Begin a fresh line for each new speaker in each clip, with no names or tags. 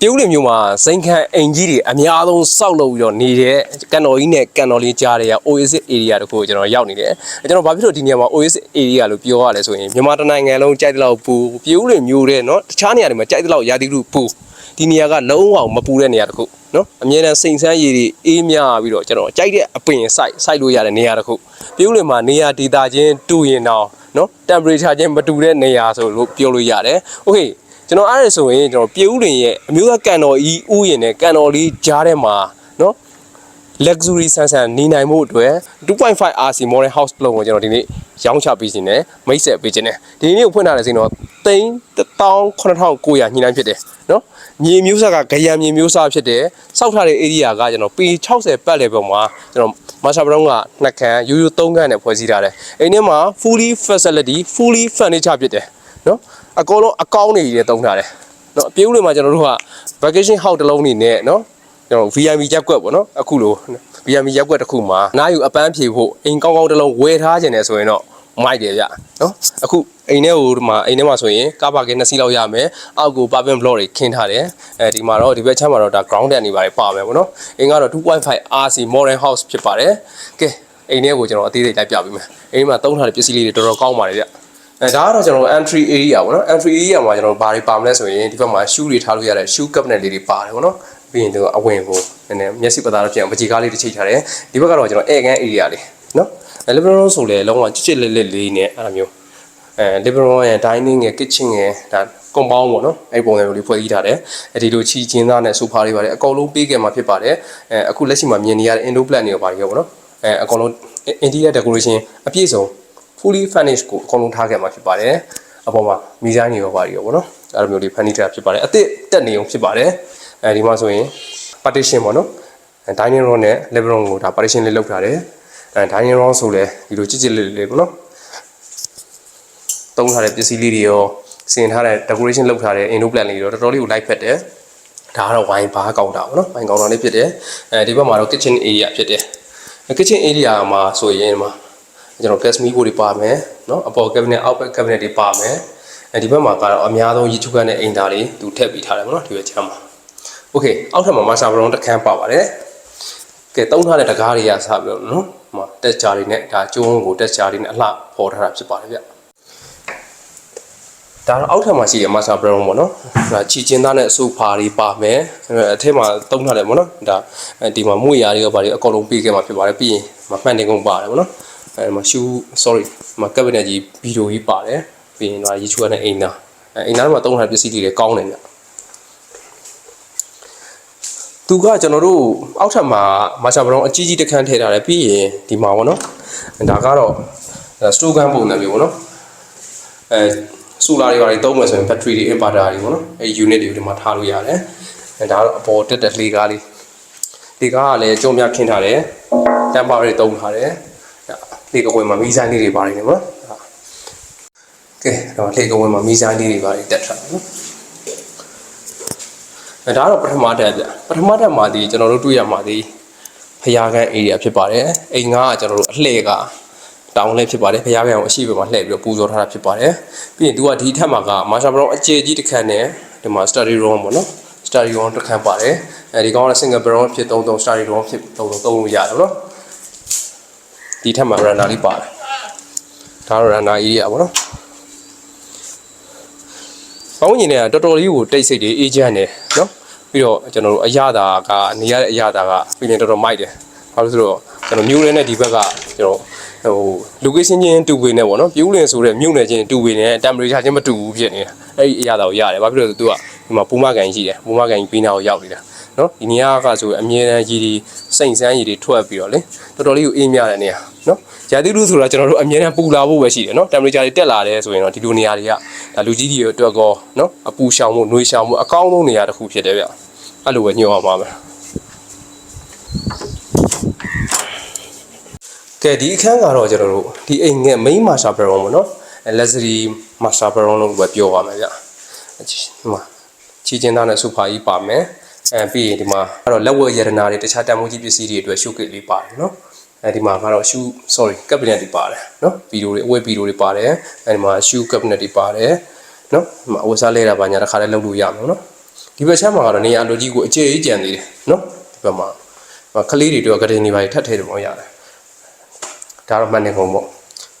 ပြုံးလင်မျိုးမှာစိန်ခံအိမ်ကြီးတွေအများဆုံးစောက်လုပ်ပြီးတော့နေတဲ့ကန်တော်ကြီးနဲ့ကန်တော်လေးကြားတွေက Oasis area တခုကိုကျွန်တော်ရောက်နေတယ်။ကျွန်တော်ဘာဖြစ်လို့ဒီနေရာမှာ Oasis area လို့ပြောရလဲဆိုရင်မြန်မာတနိုင်ငံလုံးကြိုက်တဲ့လောက်ပူပြုံးလင်မျိုးတဲ့နော်တခြားနေရာတွေမှာကြိုက်တဲ့လောက်ရာသီဥတုပူဒီနေရာကလုံးဝမပူတဲ့နေရာတခုနော်အမြဲတမ်းစိန်ဆန်းရည်တွေအေးမြပြီးတော့ကျွန်တော်ကြိုက်တဲ့အပင်စိုက်စိုက်လို့ရတဲ့နေရာတခုပြုံးလင်မှာနေရာဒေတာချင်းတူရင်တော့နော် temperature ချင်းမတူတဲ့နေရာဆိုလို့ပြောလို့ရတယ်။ Okay ကျွန်တော်အားရဆိုရင်ကျွန်တော်ပြည်ဦးတွင်ရဲ့အမျိုးသားကန်တော်ဤဥယျာဉ်နဲ့ကန်တော်လေးကြားထဲမှာနော် luxury ဆန်ဆန်နေနိုင်မှုအတွက်2.5 RC model house လုံးကိုကျွန်တော်ဒီနေ့ရောင်းချပေးခြင်းနဲ့မိတ်ဆက်ပေးခြင်းနဲ့ဒီနေ့ကိုဖွင့်ထားတဲ့စိန်တော့3,900ညှိနှိုင်းဖြစ်တယ်နော်မြေမျိုးစားကဂရံမြေမျိုးစားဖြစ်တယ်စောက်ထားတဲ့ area ကကျွန်တော် P 60ပတ်လေပုံမှာကျွန်တော် Master Brown ကနှစ်ခန်းရိုးရိုးသုံးခန်းနဲ့ဖွဲ့စည်းထားတယ်အိမ်ထဲမှာ fully facility fully furniture ဖြစ်တယ် နော်အကောလုံးအကောင်းနေကြီးတွေတုံးထားတယ်နော်ပြေဦးလွင်မှာကျွန်တော်တို့က vacation house တစ်လုံးနေနဲ့နော်ကျွန်တော် VIP ရက်ကွက်ပေါ့နော်အခုလို VIP ရက်ကွက်တစ်ခုမှာနားယူအပန်းဖြေဖို့အိမ်ကောင်းကောင်းတစ်လုံးဝယ်ထားခြင်းနဲ့ဆိုရင်တော့မိုက်တယ်ဗျနော်အခုအိမ်ထဲကိုဒီမှာအိမ်ထဲမှာဆိုရင်ကားပါကင်း2စီးလောက်ရမယ်အောက်ကို pavement block တွေခင်းထားတယ်အဲဒီမှာတော့ဒီဘက်ချမ်းမှာတော့ဒါ ground တက်နေပါတယ်ပါမယ်ပေါ့နော်အိမ်ကတော့2.5 RC modern house ဖြစ်ပါတယ်ကဲအိမ်ထဲကိုကျွန်တော်အသေးစိတ်လိုက်ပြပေးမယ်အိမ်မှာတုံးထားတဲ့ပစ္စည်းလေးတွေတော်တော်ကောင်းပါတယ်ဗျ အဲဒါကတော့ကျွန်တော် entry area ပေါ့နော် entry area မှာကျွန်တော်ဘာတွေပါမလဲဆိုရင်ဒီဘက်မှာ shoe တွေထားလို့ရတဲ့ shoe cabinet လေးတွေပါတယ်ပေါ့နော်ပြီးရင်ဒီအဝင်ကိုနည်းနည်းမျက်စိပသားတော့ပြန်ပကြီးကားလေးတစ်ချိတ်ထားတယ်ဒီဘက်ကတော့ကျွန်တော် air gun area လေးနော်အဲ living room ဆိုလဲလုံးဝချစ်ချစ်လက်လက်လေးနဲ့အဲ့လိုမျိုးအဲ living room ရဲ့ dining ရဲ့ kitchen ရဲ့ဒါ compound ပေါ့နော်အဲ့ပုံစံမျိုးလေးဖွဲ့စည်းထားတယ်အဲဒီလိုချီချင်းသားနဲ့ sofa တွေပါတယ်အကုန်လုံးပေးခဲ့မှာဖြစ်ပါတယ်အဲအခုလက်ရှိမှာမြင်နေရတဲ့ indo plan တွေပါရောပေါ့နော်အဲအကုန်လုံး interior decoration အပြည့်စုံ fully furnished ကိုအကုန်လုံးထားခဲ့မှာဖြစ်ပါတယ်အပေါ်မှာမီဇိုင်းတွေရောပါရောပေါ့နော်အဲ့လိုမျိုးလေး furniture ဖြစ်ပါတယ်အသစ်တက်နေအောင်ဖြစ်ပါတယ်အဲဒီမှာဆိုရင် partition ပေါ့နော်အဲ dining room နဲ့ living room ကိုဒါ partition လေးလုပ်ထားတယ်အဲ dining room ဆိုလဲဒီလိုကြစ်ကြစ်လေးလေးပေါ့နော်တုံးထားတဲ့ပစ္စည်းလေးတွေရောစင်ထားတဲ့ decoration လုပ်ထားတဲ့ indo plan လေးတွေရောတော်တော်လေးကို light ဖက်တယ်ဒါကတော့ဝိုင်းဘားကောင်တာပေါ့နော်ဝိုင်းကောင်တာလေးဖြစ်တယ်အဲဒီဘက်မှာတော့ kitchen area ဖြစ်တယ် kitchen area မှာဆိုရင်မှာ ကျွန်တော် gas မီးဖိုးတွေပါမယ်เนาะအပေါ် cabinet အောက်ဘက် cabinet တွေပါမယ်အဲဒီဘက်မှာကတော့အများဆုံးရေချိုးခန်းတဲ့အိမ်သားတွေသူထည့်ပေးထားတယ်ပေါ့နော်ဒီဘက်ချမ်းမှာโอเคအောက်ထပ်မှာမာစာဘရုံတစ်ခန်းပါပါတယ်ကဲတုံးထားတဲ့တကားတွေကစပြီးတော့เนาะဟိုမှာတက်ချာတွေနဲ့ဒါကျုံးကိုတက်ချာတွေနဲ့အလှပေါ်ထားတာဖြစ်ပါတယ်ဗျဒါတော့အောက်ထပ်မှာရှိတဲ့မာစာဘရုံပေါ့နော်ဒါချီချင်းသားနဲ့အဆိုဖာတွေပါမယ်အဲအထက်မှာတုံးထားတယ်ပေါ့နော်ဒါအဲဒီမှာမွေရာတွေကပါတွေအကုန်လုံးပေးခဲ့မှာဖြစ်ပါတယ်ပြီးရင်မမှန်တင်ကုန်ပါတယ်ပေါ့နော် အဲမှာ shoe sorry မှာ cabinet ကြီးဗီဒီယိုကြီးပါတယ်ပြီးရင်ဒါရေချူရတဲ့အိမ်သားအဲအိမ်သားမှာတုံးထားတဲ့ပစ္စည်းတွေလည်းကောင်းတယ်ဗျသူကကျွန်တော်တို့အောက်ထပ်မှာမာချာဘရောင်အကြီးကြီးတစ်ခန်းထည့်ထားတယ်ပြီးရင်ဒီမှာပေါ့နော်ဒါကတော့စတိုကန်ပုံစံမျိုးပေါ့နော်အဲဆူလာတွေပါတွေသုံးမယ်ဆိုရင် battery တွေ inverter တွေပေါ့နော်အဲ unit တွေဒီမှာထားလို့ရတယ်အဲဒါကတော့အပေါ်တက်တဲ့လေကားလေးလေကားကလည်းကြုံမြခင်းထားတယ်တမ်ပါတွေသုံးထားတယ် လေကဝင်းမှာမီးဆိုင်လေးတွေပါတယ်နော်ကဲတော့လေကဝင်းမှာမီးဆိုင်လေးတွေပါတယ်တက်ထားတယ်နော်အဲဒါကတော့ပထမတက်ဗျပထမတက်မှာဒီကျွန်တော်တို့တွေ့ရမှာဒီဖျားကန်း area ဖြစ်ပါတယ်အိမ်ကကျွန်တော်တို့အလှည့်ကတောင်းလည်းဖြစ်ပါတယ်ဖျားကန်းကိုအရှိဘက်မှာလှည့်ပြီးတော့ပူဇော်ထားတာဖြစ်ပါတယ်ပြီးရင်သူကဒီထက်မှာကမာရှာဘရောင်အကျယ်ကြီးတစ်ခန်းနဲ့ဒီမှာ study room ပေါ့နော် study room တစ်ခန်းပါတယ်အဲဒီကောင်က single baron ဖြစ်33 study room ဖြစ်33သုံးလို့ရတယ်ပေါ့နော် ဒီထက်မှာ runner လေးပါတယ်ဒါတော့ runner area ပေါ့နော်ပေါင်းညင်တွေကတော်တော်လေးကိုတိတ်ဆိတ်တွေအေးချမ်းတယ်နော်ပြီးတော့ကျွန်တော်တို့အရသာကနေရတဲ့အရသာကပြီးရင်တော်တော်မိုက်တယ်ဘာလို့ဆိုတော့ကျွန်တော်မျိုးရဲနဲ့ဒီဘက်ကကျွန်တော်ဟို location ချင်းတူပေနဲ့ပေါ့နော်ပြူးလင်ဆိုတဲ့မြို့နယ်ချင်းတူပေနဲ့ temperature ချင်းမတူဘူးဖြစ်နေတာအဲ့ဒီအရသာကိုရတယ်ဘာဖြစ်လို့လဲဆိုတော့သူကဒီမှာပူမကန်ရှိတယ်ပူမကန်ပြီးနာကိုရောက်နေတာ နော်ဒီနေရာကဆိုအမြဲတမ်းရည်ဒီစိတ်ဆန်းရည်တွေထွက်ပြီးတော့လေတော်တော်လေးကိုအေးမြတဲ့နေရာနော်ရာသီဥတုဆိုတာကျွန်တော်တို့အမြဲတမ်းပူလာဖို့ပဲရှိတယ်နော် temperature တွေတက်လာတယ်ဆိုရင်တော့ဒီလိုနေရာတွေကဒါလူကြီးတွေအတွက်ကောနော်အပူရှောင်မှုနှွေးရှောင်မှုအကောင်းဆုံးနေရာတစ်ခုဖြစ်တယ်ဗျအဲ့လိုပဲညှို့အောင်ပါမယ်ကဲဒီအခန်းကတော့ကျွန်တော်တို့ဒီအိမ်ငယ် main master bedroom ပေါ့နော် luxury master bedroom လို့ပဲပြောပါမယ်ဗျဒီမှာချီချင်းသားနဲ့ဆိုဖာကြီးပါမယ် အဲပြီးရင်ဒီမှာကတော့လက်ဝတ်ရတနာတွေတခြားတန်ဖိုးကြီးပစ္စည်းတွေအတွက် showcase လေးပါတယ်နော်အဲဒီမှာကတော့ shoe sorry cabinet တွေပါတယ်နော်ဗီဒီယိုတွေအဝတ်ဗီဒီယိုတွေပါတယ်အဲဒီမှာ shoe cabinet တွေပါတယ်နော်ဒီမှာအဝတ်စားလဲတာပါညာတစ်ခါလဲလုပ်လို့ရမှာနော်ဒီဘက်ချမ်းမှာကတော့နေရာအလိုကြီးကိုအကျယ်ကြီးကြံသေးတယ်နော်ဒီဘက်မှာဟိုကလေးတွေတော့ကတင်နေပါထပ်ထည့်တယ်ပေါ့ရတယ်ဒါတော့မှန်နေကုန်ပေါ့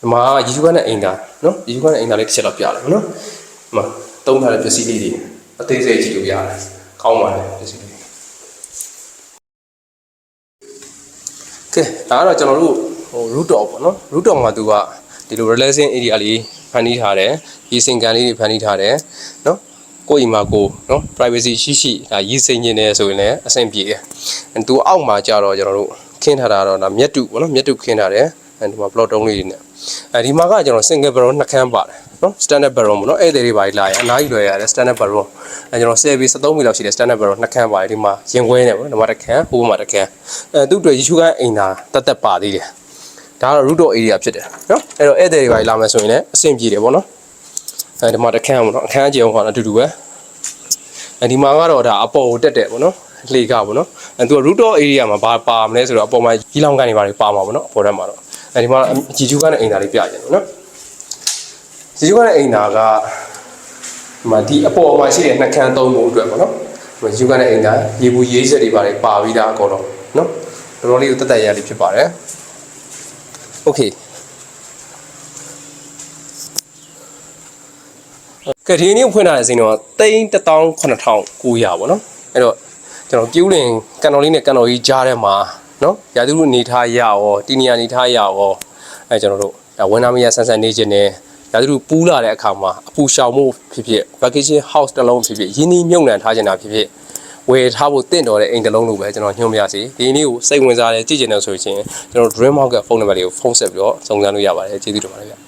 ဒီမှာရီယူကနဲ့အိမ်သားနော်ရီယူကနဲ့အိမ်သားလေးတစ်ချက်တော့ပြလိုက်မယ်နော်ဒီမှာတုံးထားတဲ့ပစ္စည်းလေးတွေအသေးစိတ်ကြည့်လို့ရတယ် ကောင်းပါတယ်ပစ္စည်းလေးကဲဒါကတော့ကျွန်တော်တို့ဟို root dog ပေါ့နော် root dog မှာသူကဒီလို relaxing area လေးဖန်တီးထားတယ်ရေစင်ကန်လေးတွေဖန်တီးထားတယ်နော်ကိုယ့်အိမ်မှာကိုယ်နော် privacy ရှိရှိဒါရေးစိမ့်နေတယ်ဆိုရင်လည်းအဆင်ပြေတယ်အဲသူအောက်မှာကြတော့ကျွန်တော်တို့ခင်းထားတာတော့ဒါမြက်တူပေါ့နော်မြက်တူခင်းထားတယ်အဲဒီမှာ plot တုံးလေးတွေနဲ့အဲဒီမှာကကျွန်တော် single barrel နှစ်ခန်းပါတယ် နော် standard barrel ပေါ့နော်အဲ့ဒီတွေပါလာရင်အနားကြီးလွယ်ရတယ် standard barrel အဲကျွန်တော်10 base 13 base လောက်ရှိတယ် standard barrel နှစ်ခန်းပါတယ်ဒီမှာရင်ခွဲနေပေါ့နော်ဒီမှာတစ်ခန်းဟိုမှာတစ်ခန်းအဲသူ့အတွက်ရေရှုခန်းအိမ်သာတက်တက်ပါသေးတယ်ဒါကတော့ root dog area ဖြစ်တယ်နော်အဲ့တော့အဲ့ဒီတွေပါလာမယ်ဆိုရင်လည်းအဆင်ပြေတယ်ပေါ့နော်အဲဒီမှာတစ်ခန်းပေါ့နော်အခန်းအကျယ်အောင်ကတော့အတူတူပဲအဲဒီမှာကတော့ဒါအပေါ်ကိုတက်တယ်ပေါ့နော်လေကပေါ့နော်အဲသူက root dog area မှာဘာပါမလဲဆိုတော့အပေါ်မှာကြီးလောင်ကန်တွေပါတွေပါမှာပေါ့နော်အပေါ်ထက်မှာတော့အဲဒီမှာជីဂျူကနဲ့အိမ်သာလေးပြကြတယ်နော် ជីဂျူကနဲ့အိမ်သာက ဒီမှာဒီအပေါ်မှာရှိတဲ့နှကန်းသုံးဖို့အတွက်ပေါ့နော်ဒီမှာယူကနဲ့အိမ်သားရေဘူးရေးချက်တွေပါတယ်ပါပြီးသားအကုန်လုံးနော်တော်တော်လေးကိုတက်တက်ရလေးဖြစ်ပါတယ်โอเคကဲဒီနေ့ဖွင့်ထားတဲ့စိန်တော့31900ပေါ့နော်အဲ့တော့ကျွန်တော်ပြူးလင်ကန်တော်လေးနဲ့ကန်တော်ကြီးကြားထဲမှာနော်ရာသီဥတုနေထားရရောတီနီယာနေထားရရောအဲကျွန်တော်တို့ဒါဝန်နာမရဆန်းဆန်းနေခြင်းနဲ့ ရာသီဥတုပူးလာတဲ့အခါမှာအပူရှောင်မှုဖြစ်ဖြစ် vacation house တစ်လုံးဖြစ်ဖြစ်ရင်းနှီးမြုပ်နှံထားခြင်းတာဖြစ်ဖြစ်ဝယ်ထားဖို့တင့်တော်တဲ့အိမ်တစ်လုံးလို့ပဲကျွန်တော်ညွှန်ပြစီဒီနေ့ကိုစိတ်ဝင်စားတယ်ကြည့်ကျင်တယ်ဆိုရင်ကျွန်တော် dream house ကဖုန်းနံပါတ်လေးကိုဖုန်းဆက်ပြီးတော့စုံစမ်းလို့ရပါတယ်ကျေးဇူးတင်ပါတယ်ဗျ